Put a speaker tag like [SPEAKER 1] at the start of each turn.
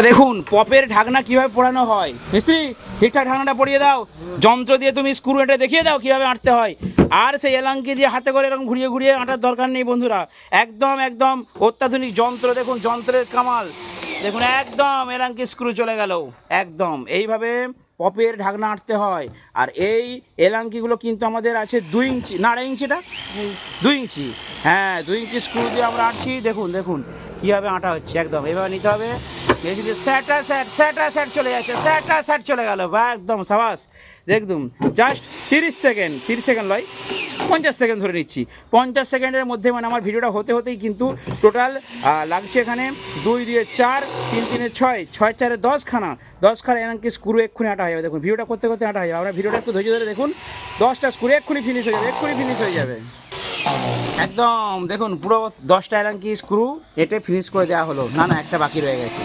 [SPEAKER 1] দেখুন পপের ঢাকনা কীভাবে পোড়ানো হয়? মিস্ত্রি ঠিকঠাক ঢাকনাটা পরিয়ে দাও। যন্ত্র দিয়ে তুমি স্ক্রু এটা দেখিয়ে দাও কীভাবে আঁটতে হয়। আর সেই এলাঙ্কি দিয়ে হাতে করে এরকম ঘুরিয়ে ঘুরিয়ে আঁটার দরকার নেই বন্ধুরা। একদম একদম অত্যাধুনিক যন্ত্র দেখুন যন্ত্রের কামাল। দেখুন একদম এলাঙ্কি স্ক্রু চলে গেল। একদম এইভাবে পপের ঢাকনা আঁটতে হয়। আর এই এলাঙ্কিগুলো কিন্তু আমাদের আছে দুই ইঞ্চি না আড়াই ইঞ্চিটা? দুই ইঞ্চি। হ্যাঁ দুই ইঞ্চি স্ক্রু দিয়ে আমরা আঁটছি। দেখুন দেখুন কীভাবে আঁটা হচ্ছে? একদম। এভাবে নিতে হবে। দেখি যে স্যাটা, স্যাট স্যাটা, স্যাট চলে যাচ্ছে। স্যাটা, স্যাট চলে গেল। বা একদম সাবাস। দেখুন জাস্ট তিরিশ সেকেন্ড তিরিশ সেকেন্ড লয়। পঞ্চাশ সেকেন্ড ধরে নিচ্ছি। পঞ্চাশ সেকেন্ডের মধ্যে মানে আমার ভিডিওটা হতে হতেই কিন্তু টোটাল লাগছে এখানে দুই দিয়ে চার, তিন, তিনে ছয় ছয়, চারে দশখানা। দশখানা এমনকি স্ক্রু এক্ষুনি আটা হয়ে যাবে। দেখুন, ভিডিওটা করতে করতে আটা হয়ে যাবে। আমরা ভিডিওটা একটু ধৈর্য ধরে দেখুন। দশটা স্ক্রু এক্ষুনি ফিনিশ হয়ে যাবে, এক্ষুনি ফিনিশ হয়ে যাবে। একদম, দেখুন, পুরো দশটা এলাঙ্কি স্ক্রু এটে ফিনিশ করে দেওয়া হলো। না না, একটা বাকি রয়ে গেছে।